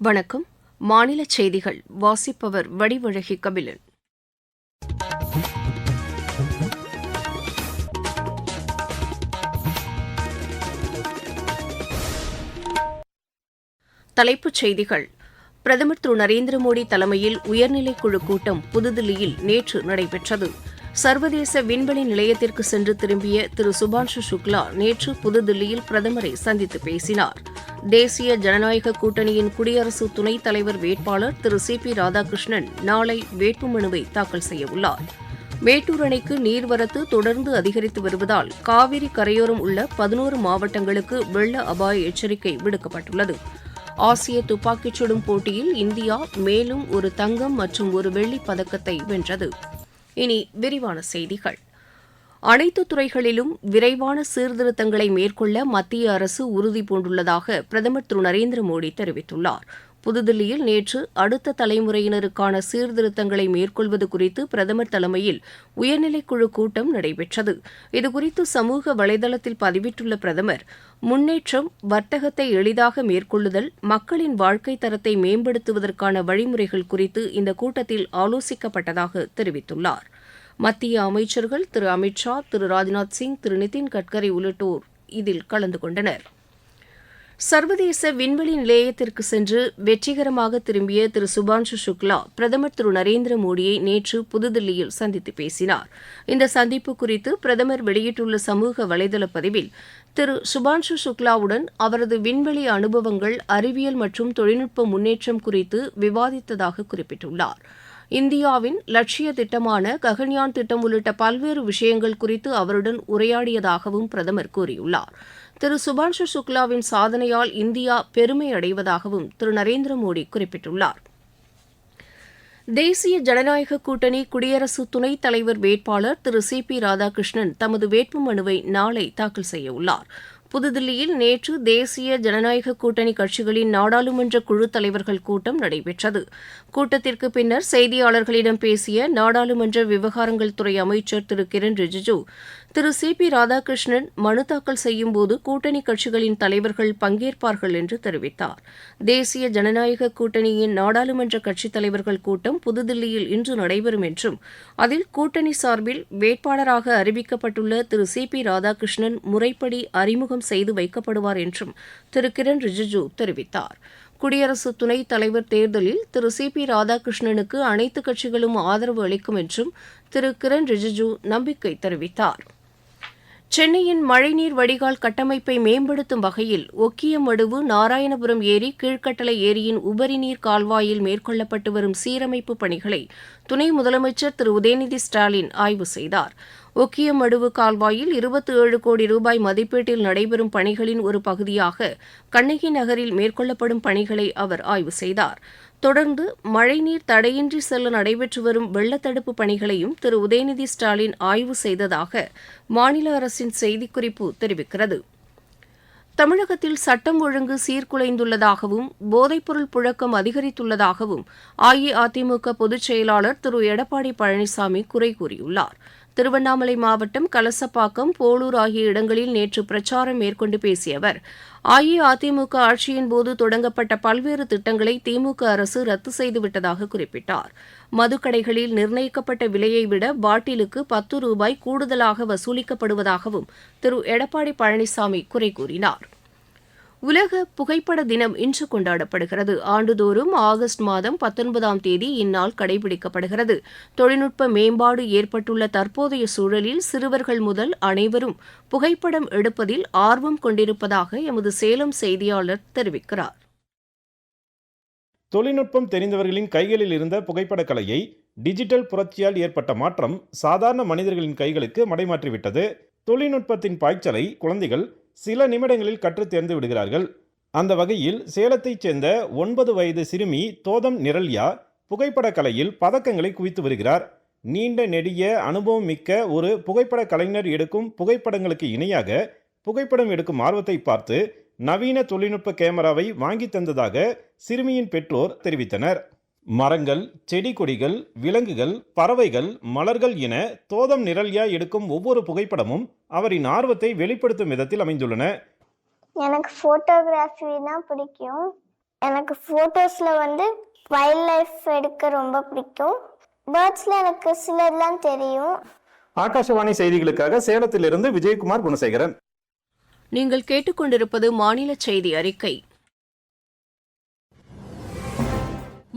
வணக்கம். மாநில செய்திகள். வாசிப்பவர் வடிவழகி கபிலன். தலைப்புச் செய்திகள். பிரதமர் திரு நரேந்திர மோடி தலைமையில் உயர்நிலைக்குழு கூட்டம் புதுதில்லியில் நேற்று நடைபெற்றது. சர்வதேச விண்வெளி நிலையத்திற்கு சென்று திரும்பிய திரு சுபான்ஷு சுக்லா நேற்று புதுதில்லியில் பிரதமரை சந்தித்து பேசினார். தேசிய ஜனநாயக கூட்டணியின் குடியரசு துணைத் தலைவர் வேட்பாளர் திரு சி பி ராதாகிருஷ்ணன் நாளை வேட்புமனுவை தாக்கல் செய்யவுள்ளார் மேட்டூர் அணைக்கு நீர்வரத்து தொடர்ந்து அதிகரித்து வருவதால் காவிரி கரையோரம் உள்ள பதினோரு மாவட்டங்களுக்கு வெள்ள அபாய எச்சரிக்கை விடுக்கப்பட்டுள்ளது. ஆசிய துப்பாக்கிச் சுடும் போட்டியில் இந்தியா மேலும் ஒரு தங்கம் மற்றும் ஒரு வெள்ளிப் பதக்கத்தை வென்றது. இனி விரிவான செய்திகள். அனைத்து துறைகளிலும் விரைவான சீர்திருத்தங்களை மேற்கொள்ள மத்திய அரசு உறுதிபூண்டுள்ளதாக பிரதமர் திரு நரேந்திர மோடி தெரிவித்துள்ளார். புதுதில்லியில் நேற்று அடுத்த தலைமுறையினருக்கான சீர்திருத்தங்களை மேற்கொள்வது குறித்து பிரதமர் தலைமையில் உயர்நிலைக்குழு கூட்டம் நடைபெற்றது. இதுகுறித்து சமூக வலைதளத்தில் பதிவிட்டுள்ள பிரதமர் முன்னேற்றம் வர்த்தகத்தை எளிதாக மேற்கொள்ளுதல் மக்களின் வாழ்க்கை தரத்தை மேம்படுத்துவதற்கான வழிமுறைகள் குறித்து இந்த கூட்டத்தில் ஆலோசிக்கப்பட்டதாக தெரிவித்துள்ளார். மத்திய அமைச்சர்கள் திரு அமித் ஷா திரு ராஜ்நாத் சிங் திரு நிதின் கட்கரி உள்ளிட்டோர் இதில் கலந்து கொண்டனர். சர்வதேச விண்வெளி நிலையத்திற்கு சென்று வெற்றிகரமாக திரும்பிய திரு சுபான்ஷு சுக்லா பிரதமர் திரு நரேந்திர மோடியை நேற்று புதுதில்லியில் சந்தித்து பேசினார். இந்த சந்திப்பு குறித்து பிரதமர் வெளியிட்டுள்ள சமூக வலைதள பதிவில் திரு சுபான்ஷு சுக்லாவுடன் அவரது விண்வெளி அனுபவங்கள் அறிவியல் மற்றும் தொழில்நுட்ப முன்னேற்றம் குறித்து விவாதித்ததாக குறிப்பிட்டுள்ளார். இந்தியாவின் லட்சிய திட்டமான ககன்யான் திட்டம் உள்ளிட்ட பல்வேறு விஷயங்கள் குறித்து அவருடன் உரையாடியதாகவும் பிரதமர் கூறியுள்ளார். திரு சுபான்ஷு சுக்லாவின் சாதனையால் இந்தியா பெருமை அடைவதாகவும் திரு நரேந்திர மோடி குறிப்பிட்டுள்ளார். தேசிய ஜனநாயக கூட்டணி குடியரசு துணைத் தலைவர் வேட்பாளர் திரு சி பி ராதாகிருஷ்ணன் தமது வேட்புமனுவை நாளை தாக்கல் செய்யவுள்ளாா் புதுதில்லியில் நேற்று தேசிய ஜனநாயக கூட்டணி கட்சிகளின் நாடாளுமன்ற குழு தலைவர்கள் கூட்டம் நடைபெற்றது. கூட்டத்திற்கு பின்னர் செய்தியாளர்களிடம் பேசிய நாடாளுமன்ற விவகாரங்கள் துறை அமைச்சர் திரு கிரண் ரிஜிஜு திரு சி பி ராதாகிருஷ்ணன் மனு தாக்கல் செய்யும்போது கூட்டணி கட்சிகளின் தலைவர்கள் பங்கேற்பார்கள் என்று தெரிவித்தார். தேசிய ஜனநாயக கூட்டணியின் நாடாளுமன்ற கட்சித் தலைவர்கள் கூட்டம் புதுதில்லியில் இன்று நடைபெறும் என்றும் அதில் கூட்டணி சார்பில் வேட்பாளராக அறிவிக்கப்பட்டுள்ள திரு சி பி ராதாகிருஷ்ணன் முறைப்படி அறிமுகம் செய்து வைக்கப்படுவார் என்றும் திரு கிரண் ரிஜிஜு தெரிவித்தார். குடியரசு துணைத் தலைவர் தேர்தலில் திரு சி பி ராதாகிருஷ்ணனுக்கு அனைத்து கட்சிகளும் ஆதரவு அளிக்கும் என்றும் திரு கிரண் ரிஜிஜு நம்பிக்கை தெரிவித்தார். சென்னையின் மழைநீர் வடிகால் கட்டமைப்பை மேம்படுத்தும் வகையில் ஒக்கியமடுவு நாராயணபுரம் ஏரி கீழ்கட்டளை ஏரியின் உபரிநீர் கால்வாயில் மேற்கொள்ளப்பட்டு வரும் சீரமைப்பு பணிகளை துணை முதலமைச்சர் திரு. உதயநிதி ஸ்டாலின் ஆய்வு செய்தார். ஒக்கியமடுவு கால்வாயில் இருபத்தி ஏழு கோடி ரூபாய் மதிப்பீட்டில் நடைபெறும் பணிகளின் ஒரு பகுதியாக கண்ணகி நகரில் மேற்கொள்ளப்படும் பணிகளை அவர் ஆய்வு செய்தார். தொடர்ந்து மழைநீர் தடையின்றி செல்ல நடைபெற்று வரும் வெள்ளத்தடுப்பு பணிகளையும் திரு. உதயநிதி ஸ்டாலின் ஆய்வு செய்ததாக மாநில அரசின் செய்திக்குறிப்பு தெரிவிக்கிறது. தமிழகத்தில் சட்டம் ஒழுங்கு சீர்குலைந்துள்ளதாகவும் போதைப்பொருள் புழக்கம் அதிகரித்துள்ளதாகவும் அஇஅதிமுக பொதுச் செயலாளர் திரு. எடப்பாடி பழனிசாமி குறை கூறியுள்ளார். திருவண்ணாமலை மாவட்டம் கலசப்பாக்கம் போலூர் ஆகிய இடங்களில் நேற்று பிரச்சாரம் மேற்கொண்டு பேசிய அவர் அஇஅதிமுக ஆட்சியின் போது தொடங்கப்பட்ட பல்வேறு திட்டங்களை திமுக அரசு ரத்து செய்துவிட்டதாக குறிப்பிட்டார். மதுக்கடைகளில் நிர்ணயிக்கப்பட்ட விலையை விட பாட்டிலுக்கு பத்து ரூபாய் கூடுதலாக வசூலிக்கப்படுவதாகவும் திரு. எடப்பாடி பழனிசாமி குறை கூறினார். உலக புகைப்பட தினம் இன்று கொண்டாடப்படுகிறது. ஆண்டுதோறும் ஆகஸ்ட் மாதம் பத்தொன்பதாம் தேதி இந்நாள் கடைபிடிக்கப்படுகிறது. தொழில்நுட்ப மேம்பாடு ஏற்பட்டுள்ள தற்போதைய சூழலில் சிறுவர்கள் முதல் அனைவரும் புகைப்படம் எடுப்பதில் ஆர்வம் கொண்டிருப்பதாக எமது சேலம் செய்தியாளர் தெரிவிக்கிறார். தொழில்நுட்பம் தெரிந்தவர்களின் கைகளில் இருந்த புகைப்படக் கலையை டிஜிட்டல் புரட்சியால் ஏற்பட்ட மாற்றம் சாதாரண மனிதர்களின் கைகளுக்கு மடைமாற்றிவிட்டது. தொழில்நுட்பத்தின் பாய்ச்சலை குழந்தைகள் சில நிமிடங்களில் கற்று தேர்ந்து விடுகிறார்கள். அந்த வகையில் சேலத்தைச் சேர்ந்த ஒன்பது வயது சிறுமி தோதம் நிரல்யா புகைப்படக் கலையில் பதக்கங்களை குவித்து வருகிறார். நீண்ட நெடிய அனுபவம் மிக்க ஒரு புகைப்பட கலைஞர் எடுக்கும் புகைப்படங்களுக்கு இணையாக புகைப்படம் எடுக்கும் ஆர்வத்தை பார்த்து நவீன தொழில்நுட்ப கேமராவை வாங்கி தந்ததாக சிறுமியின் பெற்றோர் தெரிவித்தனர். மரங்கள் செடி கொடிகள் விலங்குகள் பறவைகள் மலர்கள் என தோதம் நிரல்யா எடுக்கும் ஒவ்வொரு புகைப்படமும் அவரின் ஆர்வத்தை வெளிப்படுத்தும் விதத்தில் அமைந்துள்ளன. எனக்கு ஃபோட்டோகிராஃபி தான் பிடிக்கும். எனக்கு ஃபோட்டோஸில் வந்து வைல்ட் லைஃப் எடுக்க ரொம்ப பிடிக்கும். பேர்ட்ஸில் எனக்கு சிலர்லாம் தெரியும். ஆகாஷவாணி செய்திகளுக்காக சேலத்திலிருந்து விஜயகுமார் குணசேகரன். நீங்கள் கேட்டுக்கொண்டிருப்பது மாநில செய்தி அறிக்கை.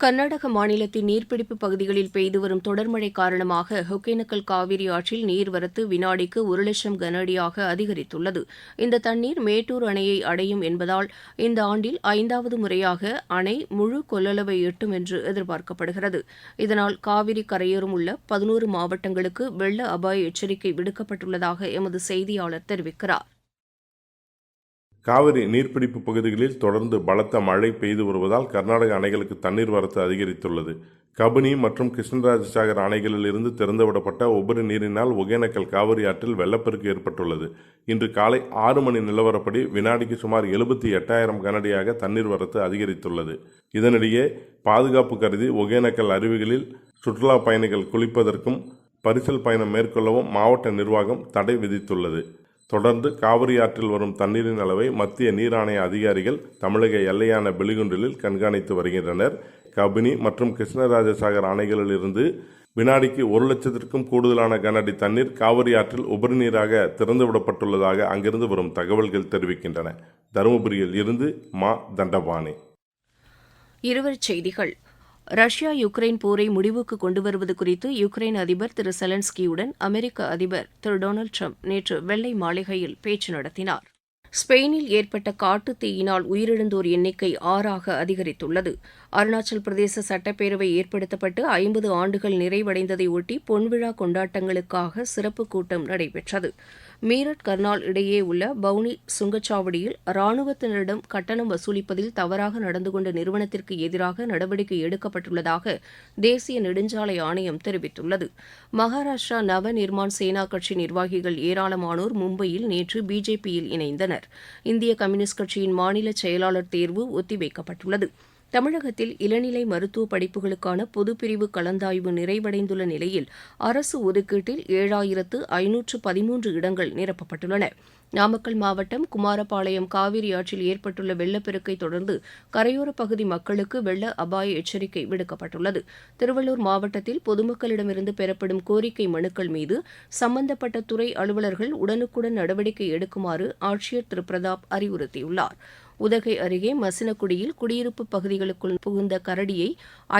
கர்நாடக மாநிலத்தின் நீர்பிடிப்பு பகுதிகளில் பெய்து வரும் தொடர் மழை காரணமாக ஒகேனக்கல் காவிரி ஆற்றில் நீர்வரத்து வினாடிக்கு ஒரு லட்சம் கன அடியாக அதிகரித்துள்ளது. இந்த தண்ணீர் மேட்டூர் அணையை அடையும் என்பதால் இந்த ஆண்டில் ஐந்தாவது முறையாக அணை முழு கொள்ளளவை எட்டும் என்று எதிர்பார்க்கப்படுகிறது. இதனால் காவிரி கரையோரம் உள்ள பதினோரு மாவட்டங்களுக்கு வெள்ள அபாய எச்சரிக்கை விடுக்கப்பட்டுள்ளதாக எமது செய்தியாளர் தெரிவிக்கிறார். காவிரி நீர்பிடிப்பு பகுதிகளில் தொடர்ந்து பலத்த மழை பெய்து வருவதால் கர்நாடக அணைகளுக்கு தண்ணீர் வரத்து அதிகரித்துள்ளது. கபினி மற்றும் கிருஷ்ணராஜசாகர் அணைகளில் இருந்து திறந்துவிடப்பட்ட உபரி நீரினால் ஒகேனக்கல் காவிரி ஆற்றில் வெள்ளப்பெருக்கு ஏற்பட்டுள்ளது. இன்று காலை ஆறு மணி நிலவரப்படி வினாடிக்கு சுமார் எழுபத்தி எட்டாயிரம் கனடியாக தண்ணீர் வரத்து அதிகரித்துள்ளது. இதனிடையே பாதுகாப்பு கருதி ஒகேனக்கல் அருவிகளில் சுற்றுலா பயணிகள் குளிப்பதற்கும் பரிசல் பயணம் மேற்கொள்ளவும் மாவட்ட நிர்வாகம் தடை விதித்துள்ளது. தொடர்ந்து காவிரி ஆற்றில் வரும் தண்ணீரின் அளவை மத்திய நீர் ஆணைய அதிகாரிகள் தமிழக எல்லையான பெலிகுண்டலில் கண்காணித்து வருகின்றனர். கபினி மற்றும் கிருஷ்ணராஜசாகர் அணைகளிலிருந்து வினாடிக்கு ஒரு லட்சத்திற்கும் கூடுதலான கனஅடி தண்ணீர் காவிரி ஆற்றில் உபரி நீராக திறந்துவிடப்பட்டுள்ளதாக அங்கிருந்து வரும் தகவல்கள் தெரிவிக்கின்றன. தருமபுரியில் இருந்து மா தண்டபாணி. இருவர் செய்திகள். ரஷ்யா யுக்ரைன் போரை முடிவுக்கு கொண்டுவருவது குறித்து யுக்ரைன் அதிபர் திரு செலன்ஸ்கியுடன் அமெரிக்க அதிபர் திரு டொனால்டு ட்ரம்ப் நேற்று வெள்ளை மாளிகையில் பேச்சு நடத்தினார். ஸ்பெயினில் ஏற்பட்ட காட்டுத் தீயினால் உயிரிழந்தோர் எண்ணிக்கை ஆறாக அதிகரித்துள்ளது. அருணாச்சல் பிரதேச சட்டப்பேரவை ஏற்படுத்தப்பட்டு ஐம்பது ஆண்டுகள் நிறைவடைந்ததை ஒட்டி பொன்விழா கொண்டாட்டங்களுக்காக சிறப்பு கூட்டம் நடைபெற்றது. மீரட் கர்னால் இடையே உள்ள பவுனி சுங்கச்சாவடியில் ராணுவத்தினரிடம் கட்டணம் வசூலிப்பதில் தவறாக நடந்து கொண்ட நிறுவனத்திற்கு எதிராக நடவடிக்கை எடுக்கப்பட்டுள்ளதாக தேசிய நெடுஞ்சாலை ஆணையம் தெரிவித்துள்ளது. மகாராஷ்டிரா நவ நிர்மாண் சேனா கட்சி நிர்வாகிகள் ஏராளமானோர் மும்பையில் நேற்று பிஜேபியில் இணைந்தனர். இந்திய கம்யூனிஸ்ட் கட்சியின் மாநில செயலாளர் தேர்வு ஒத்திவைக்கப்பட்டுள்ளது. தமிழகத்தில் இளநிலை மருத்துவ படிப்புகளுக்கான பொதுப்பிரிவு கலந்தாய்வு நிறைவடைந்துள்ள நிலையில் அரசு ஒதுக்கீட்டில் ஏழாயிரத்து ஐநூற்று பதிமூன்று இடங்கள் நிரப்பப்பட்டுள்ளன. நாமக்கல் மாவட்டம் குமாரபாளையம் காவிரி ஆற்றில் ஏற்பட்டுள்ள வெள்ளப்பெருக்கை தொடர்ந்து கரையோரப் பகுதி மக்களுக்கு வெள்ள அபாய எச்சரிக்கை விடுக்கப்பட்டுள்ளது. திருவள்ளூர் மாவட்டத்தில் பொதுமக்களிடமிருந்து பெறப்படும் கோரிக்கை மனுக்கள் மீது சம்பந்தப்பட்ட துறை அலுவலர்கள் உடனுக்குடன் நடவடிக்கை எடுக்குமாறு ஆட்சியர் திரு. பிரதாப் அறிவுறுத்தியுள்ளார். உதகை அருகே மசினக்குடியில் குடியிருப்பு பகுதிகளுக்குள் புகுந்த கரடியை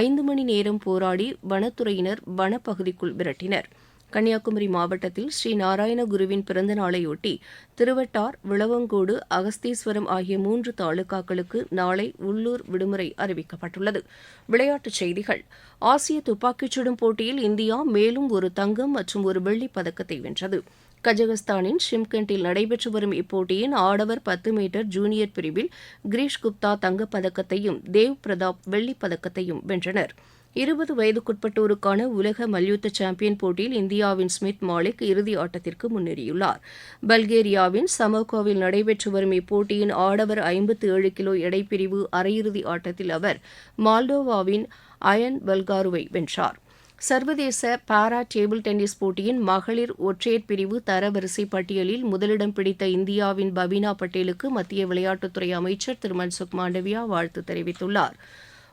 ஐந்து மணி நேரம் போராடி வனத்துறையினர் வனப்பகுதிக்குள் விரட்டினர். கன்னியாகுமரி மாவட்டத்தில் ஸ்ரீ நாராயணகுருவின் பிறந்த நாளையொட்டி திருவட்டார் விளவங்கோடு அகஸ்தீஸ்வரம் ஆகிய மூன்று தாலுகாக்களுக்கு நாளை உள்ளூர் விடுமுறை அறிவிக்கப்பட்டுள்ளது. விளையாட்டுச் செய்திகள். ஆசிய துப்பாக்கிச் சுடும் போட்டியில் இந்தியா மேலும் ஒரு தங்கம் மற்றும் ஒரு வெள்ளிப் பதக்கத்தை வென்றது. கஜகஸ்தானின் ஷிம்கெண்டில் நடைபெற்று வரும் இப்போட்டியின் ஆடவர் பத்து மீட்டர் ஜூனியர் பிரிவில் கிரீஷ் குப்தா தங்கப்பதக்கத்தையும் தேவ் பிரதாப் வெள்ளிப் பதக்கத்தையும் வென்றனர். இருபது வயதுக்குட்பட்டோருக்கான உலக மல்யுத்த சாம்பியன் போட்டியில் இந்தியாவின் ஸ்மித் மாலிக் இறுதி ஆட்டத்திற்கு முன்னேறியுள்ளார். பல்கேரியாவின் சமோகோவில் நடைபெற்று வரும் இப்போட்டியின் ஆடவர் ஐம்பத்து ஏழு கிலோ எடைப்பிரிவு அரையிறுதி ஆட்டத்தில் அவர் மால்டோவாவின் அயன் பல்காருவை வென்றார். சர்வதேச பாரா டேபிள் டென்னிஸ் போட்டியின் மகளிர் ஒற்றையர் பிரிவு தரவரிசை பட்டியலில் முதலிடம் பிடித்த இந்தியாவின் பபீனா பட்டேலுக்கு மத்திய விளையாட்டுத்துறை அமைச்சர் திரு மன்சுக் மாண்டவியா வாழ்த்து தெரிவித்துள்ளார்.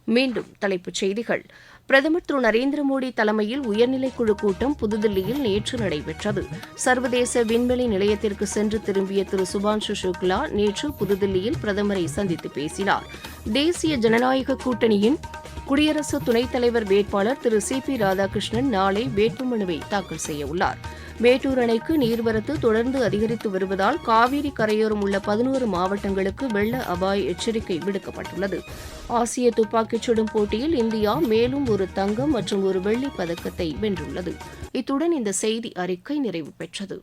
மீண்டும் தலைப்புச் செய்திகள். பிரதமர் திரு நரேந்திர மோடி தலைமையில் உயர்நிலைக்குழு கூட்டம் புதுதில்லியில் நேற்று நடைபெற்றது. சர்வதேச விண்வெளி நிலையத்திற்கு சென்று திரும்பிய திரு சுபான்ஷு சுக்லா நேற்று புதுதில்லியில் பிரதமரை சந்தித்து பேசினார். தேசிய ஜனநாயக கூட்டணியின் குடியரசு துணைத் தலைவர் வேட்பாளர் திரு சி பி ராதாகிருஷ்ணன் நாளை வேட்புமனுவை தாக்கல் செய்ய உள்ளார். மேட்டூர் அணைக்கு நீர்வரத்து தொடர்ந்து அதிகரித்து வருவதால் காவிரி கரையோரம் உள்ள பதினோரு மாவட்டங்களுக்கு வெள்ள அபாய எச்சரிக்கை விடுக்கப்பட்டுள்ளது. ஆசிய துப்பாக்கிச் சுடும் போட்டியில் இந்தியா மேலும் ஒரு தங்கம் மற்றும் ஒரு வெள்ளிப் பதக்கத்தை வென்றுள்ளது. இத்துடன் இந்த செய்தி அறிக்கை நிறைவு பெற்றது.